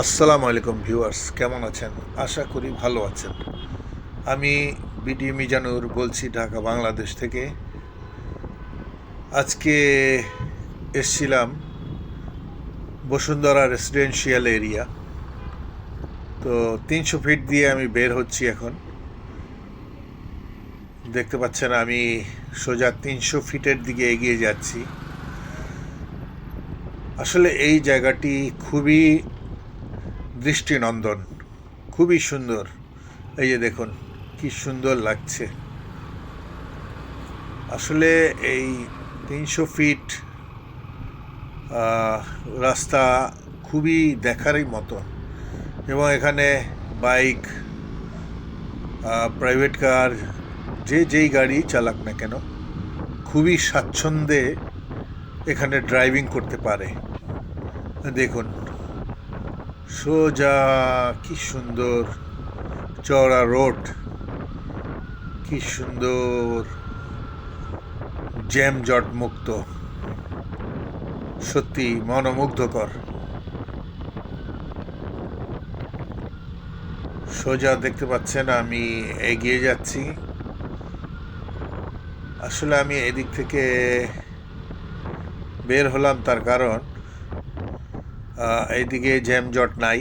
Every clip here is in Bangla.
আসসালামু আলাইকুম ভিউয়ার্স, কেমন আছেন? আশা করি ভালো আছেন। আমি বিডি মিজানুর বলছি ঢাকা, বাংলাদেশ থেকে। আজকে এসছিলাম বসুন্ধরা রেসিডেন্সিয়াল এরিয়া তো তিনশো ফিট দিয়ে আমি বের হচ্ছি এখন। দেখতে পাচ্ছেন, আমি সোজা তিনশো ফিটের দিকে এগিয়ে যাচ্ছি। আসলে এই জায়গাটি খুবই দৃষ্টিনন্দন। খুবই সুন্দর। এই যে দেখুন, কি সুন্দর লাগছে। আসলে এই তিনশো ফিট রাস্তা খুবই দেখারই মতো। এবং এখানে বাইক প্রাইভেট কার যে যেই গাড়ি চালাক না কেন, খুবই স্বাচ্ছন্দ্যে এখানে ড্রাইভিং করতে পারে। দেখুন সোজা, কি সুন্দর চওড়া রোড, কি সুন্দর জ্যাম জট মুক্ত। সত্যি মনোমুগ্ধকর। সোজা দেখতে পাচ্ছেন আমি এগিয়ে যাচ্ছি। আসলে আমি এদিক থেকে বের হলাম তার কারণ এইদিকে জ্যামজট নাই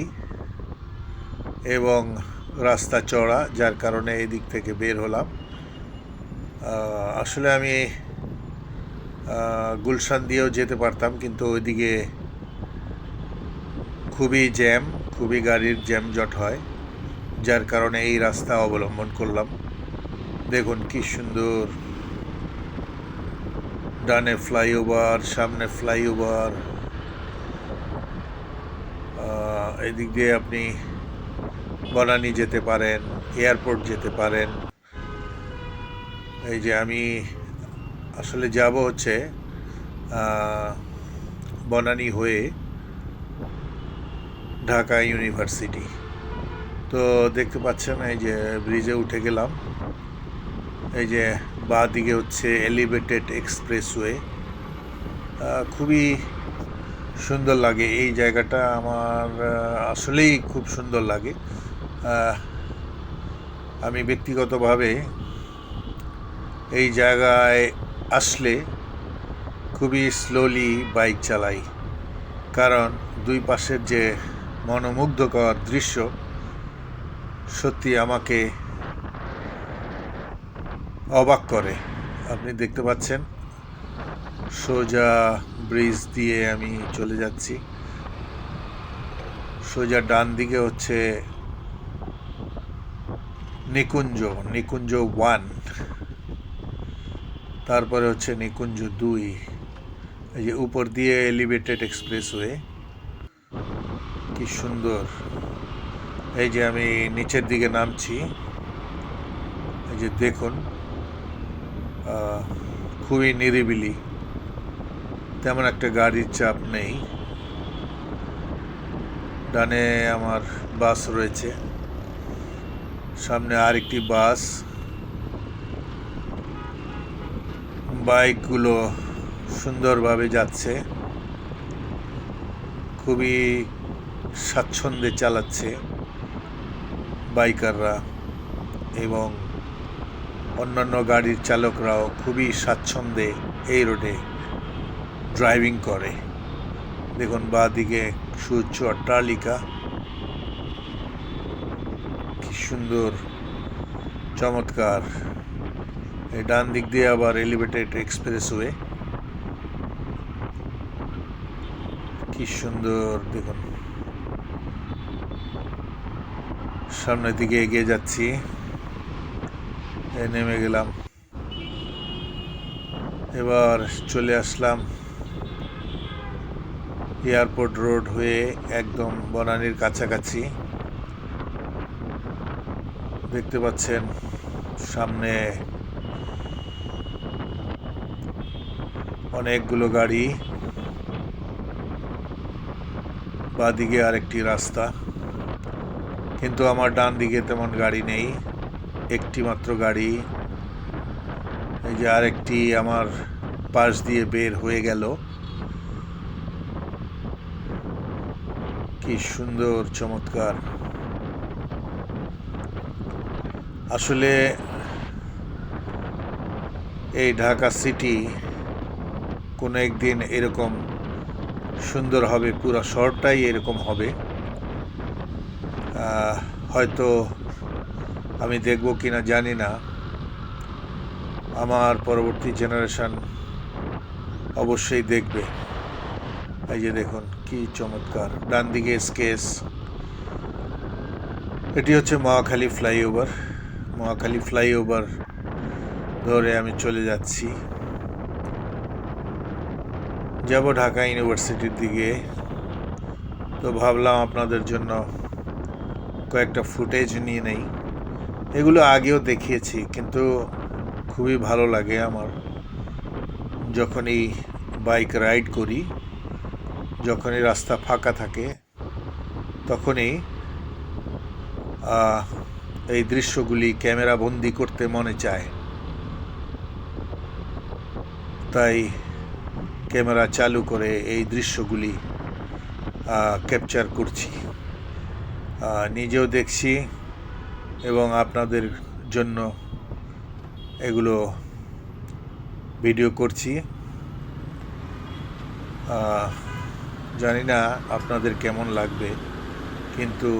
এবং রাস্তা চড়া যার কারণে এই দিক থেকে বের হলাম। আসলে আমি গুলশান দিয়েও যেতে পারতাম, কিন্তু ওইদিকে খুবই জ্যাম, খুবই গাড়ির জ্যামজট হয়, যার কারণে এই রাস্তা অবলম্বন করলাম। দেখুন কি সুন্দর, ডানে ফ্লাইওভার, সামনে ফ্লাইওভার এদিক দিয়ে আপনি বনানী যেতে পারেন, এয়ারপোর্ট যেতে পারেন। এই যে আমি আসলে যাব হচ্ছে বনানী হয়ে ঢাকা ইউনিভার্সিটি। তো দেখতে পাচ্ছেন এই যে ব্রিজে উঠে গেলাম। এই যে বাঁ দিকে হচ্ছে এলিভেটেড এক্সপ্রেসওয়ে খুবই সুন্দর লাগে। এই জায়গাটা আমার আসলেই খুব সুন্দর লাগে। আমি ব্যক্তিগতভাবে এই জায়গায় আসলে খুবই স্লোলি বাইক চালাই। কারণ দুই পাশের যে মনোমুগ্ধকর দৃশ্য, সত্যি আমাকে অবাক করে। আপনি দেখতে পাচ্ছেন সোজা ব্রিজ দিয়ে আমি চলে যাচ্ছি। সোজা ডান দিকে হচ্ছে নিকুঞ্জ নিকুঞ্জ ওয়ান। তারপরে হচ্ছে নিকুঞ্জ দুই। এই যে উপর দিয়ে এলিভেটেড এক্সপ্রেসওয়ে। কি সুন্দর। এই যে আমি নিচের দিকে নামছি। এই যে দেখুন খুবই নিরিবিলি। তেমন একটা গাড়ির চাপ নেই। ডানে আমার বাস রয়েছে। সামনে আরেকটি বাস। বাইকগুলো সুন্দরভাবে যাচ্ছে। খুবই স্বাচ্ছন্দ্যে চালাচ্ছে বাইকাররা এবং অন্যান্য গাড়ির চালকরাও খুবই স্বাচ্ছন্দ্যে এই রোডে ড্রাইভিং করে। দেখুন বা দিকে সুউচ্চ অট্টালিকা। কি সুন্দর, চমৎকার। ডান দিক দিয়ে আবার এলিভেটেড এক্সপ্রেস এক্সপ্রেসওয়ে কি সুন্দর, দেখুন। সামনের দিকে এগিয়ে যাচ্ছি। নেমে গেলাম। এবার চলে আসলাম এয়ারপোর্ট রোড হয়ে একদম বনানীর কাছাকাছি। দেখতে পাচ্ছেন সামনে অনেকগুলো গাড়ি। বাদিকে আরেকটি রাস্তা। কিন্তু আমার ডান দিকে তেমন গাড়ি নেই, একটি মাত্র গাড়ি। এই যে আরেকটি আমার পাশ দিয়ে বের হয়ে গেল। কি সুন্দর, চমৎকার। আসলে এই ঢাকা সিটি কোনো একদিন এরকম সুন্দর হবে, পুরো শহরটাই এরকম হবে। হয়তো আমি দেখব কিনা জানি না। আমার পরবর্তী জেনারেশন অবশ্যই দেখবে। এই যে দেখুন, কি চমৎকার। ডান দিকে স্কেচ এটি হচ্ছে মহাখালী ফ্লাইওভার মহাখালী ফ্লাইওভার ধরে আমি চলে যাচ্ছি। যাব ঢাকা ইউনিভার্সিটির দিকে। তো ভাবলাম আপনাদের জন্য কয়েকটা ফুটেজ নিয়ে নেই। এগুলো আগেও দেখিয়েছি, কিন্তু খুবই ভালো লাগে আমার। যখনই বাইক রাইড করি যখনই রাস্তা ফাঁকা থাকে, তখনই এই দৃশ্যগুলি ক্যামেরা বন্দি করতে মনে চায়। তাই ক্যামেরা চালু করে এই দৃশ্যগুলি ক্যাপচার করছি। নিজেও দেখছি এবং আপনাদের জন্য এগুলো ভিডিও করছি। জানি না আপনাদের কেমন লাগবে, কিন্তু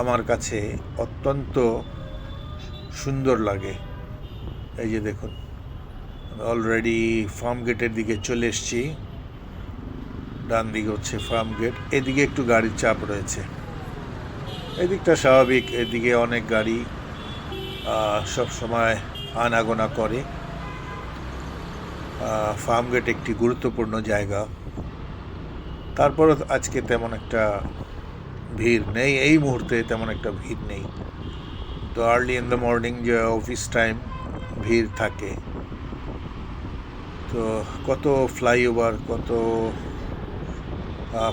আমার কাছে অত্যন্ত সুন্দর লাগে। এই যে দেখুন অলরেডি ফার্ম গেটের দিকে চলে এসেছি। ডান দিকে হচ্ছে ফার্ম গেট এদিকে একটু গাড়ির চাপ রয়েছে। এদিকটা স্বাভাবিক, এদিকে অনেক গাড়ি সব সময় আনাগোনা করে। ফার্ম গেট একটি গুরুত্বপূর্ণ জায়গা। তারপরও আজকে তেমন একটা ভিড় নেই, এই মুহূর্তে তেমন একটা ভিড় নেই। তো আর্লি ইন দ্য মর্নিং যে অফিস টাইম ভিড় থাকে। তো কত ফ্লাইওভার কত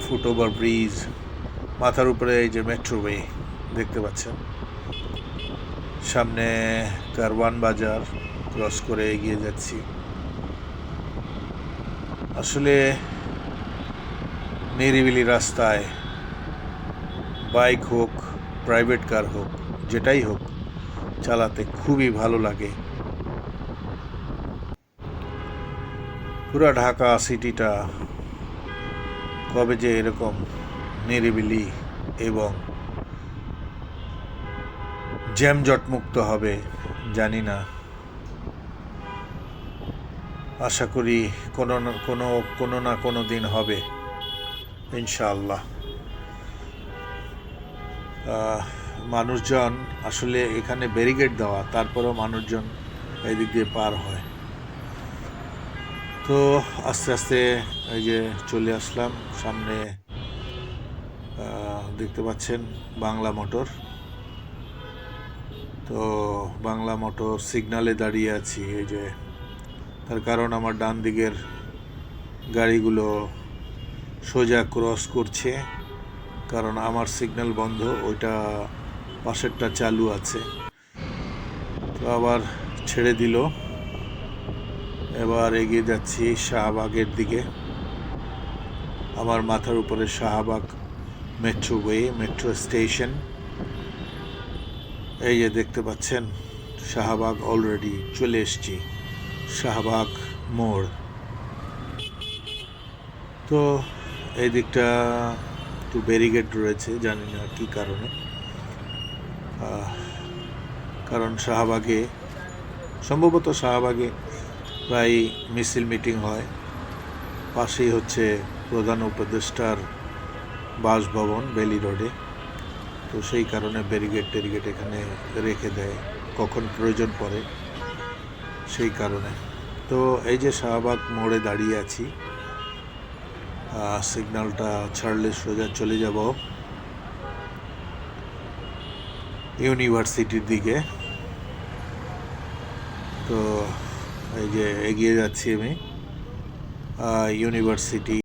ফুট ওভার ব্রিজ মাথার উপরে এই যে মেট্রোওয়ে দেখতে পাচ্ছেন? সামনে কারওয়ান বাজার ক্রস করে এগিয়ে যাচ্ছি। আসলে নিরিবিলি রাস্তায় বাইক হোক প্রাইভেট কার হোক, যেটাই হোক, চালাতে খুবই ভালো লাগে। পুরা ঢাকা সিটিটা কবে যে এরকম নিরিবিলি এবং জ্যামজট মুক্ত হবে, জানি না। আশা করি কোনো না, কোনো কোনো না কোনো দিন হবে। ইনশাআল্লাহ। মানুষজন আসলে এখানে ব্যারিকেড দেওয়া, তারপরেও মানুষজন এদিক দিয়ে পার হয়। তো আস্তে আস্তে এই যে চলে আসলাম, সামনে দেখতে পাচ্ছেন বাংলা মোটর। তো বাংলা মোটর সিগনালে দাঁড়িয়ে আছি, এই যে। তার কারণ আমার ডান দিকের গাড়িগুলো সোজা ক্রস করছে, কারণ আমার সিগন্যাল বন্ধ, ওইটা পাশেরটা চালু আছে। তো আবার ছেড়ে দিল। এবার এগিয়ে যাচ্ছি শাহবাগের দিকে। আমার মাথার উপরে শাহবাগ মেট্রোওয়ে মেট্রো স্টেশন। এই যে দেখতে পাচ্ছেন, শাহবাগ অলরেডি চলে এসছি, শাহবাগ মোড়। তো এই দিকটা একটু ব্যারিকেড রয়েছে, জানি না কী কারণে। কারণ শাহবাগে, সম্ভবত শাহবাগে প্রায় মিছিল মিটিং হয়। পাশেই হচ্ছে প্রধান উপদেষ্টার বাসভবন বেলি রোডে। তো সেই কারণে ব্যারিকেড ট্যারিকেড এখানে রেখে দেয়, কখন প্রয়োজন পড়ে সেই কারণে। তো এই যে শাহবাগ মোড়ে দাঁড়িয়ে আছি সিগন্যালটা ছাড়লে সোজা চলে যাব ইউনিভার্সিটির দিকে। তো এই যে এগিয়ে যাচ্ছি আমি। ইউনিভার্সিটি